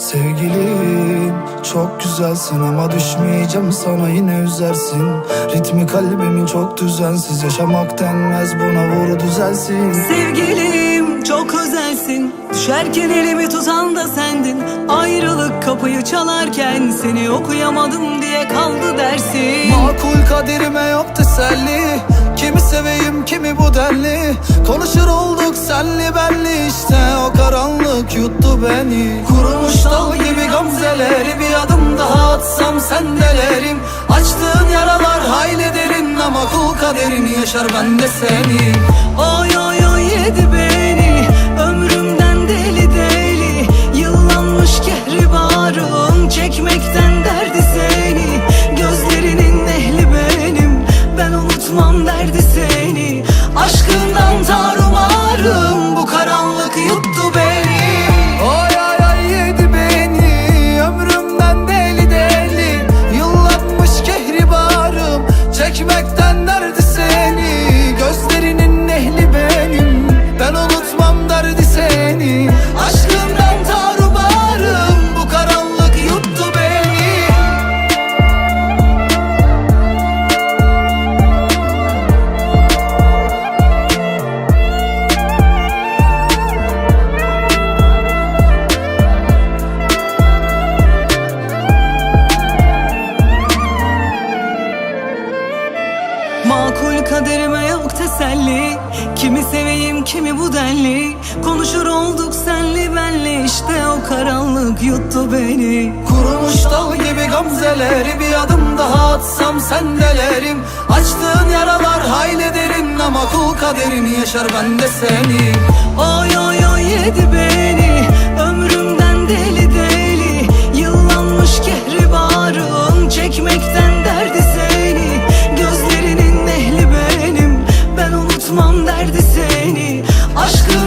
sevgilim Çok güzelsin ama düşmeyeceğim sana yine üzersin. Ritmi kalbimin çok düzensiz Yaşamak denmez buna vur düzelsin. Sevgilim çok özelsin. Düşerken elimi tutan da sendin. Ayrılık kapıyı çalarken Seni okuyamadım diye kaldı dersin. Makul kaderime yok teselli. Kimi seveyim kimi bu denli. Konuşur olduk senli belli işte O karanlık yuttu beni. Kurumuş dal gibi gamzeleri Bir adım daha atsam sendelerim Açtığın yaralar hayli derin Ama kul kaderini yaşar ben de seni Oy Flashback Makul kaderime yok teselli. Kimi seveyim kimi bu denli. Konuşur olduk senli benli. İşte o karanlık yuttu beni. Kurumuş dal gibi gamzeleri Bir adım daha atsam sendelerim Açtığın yaralar hayli derin Ama kul kaderini yaşar ben de seni Oy oy oy yedi beni Anlatamam derdi seni. Aşkı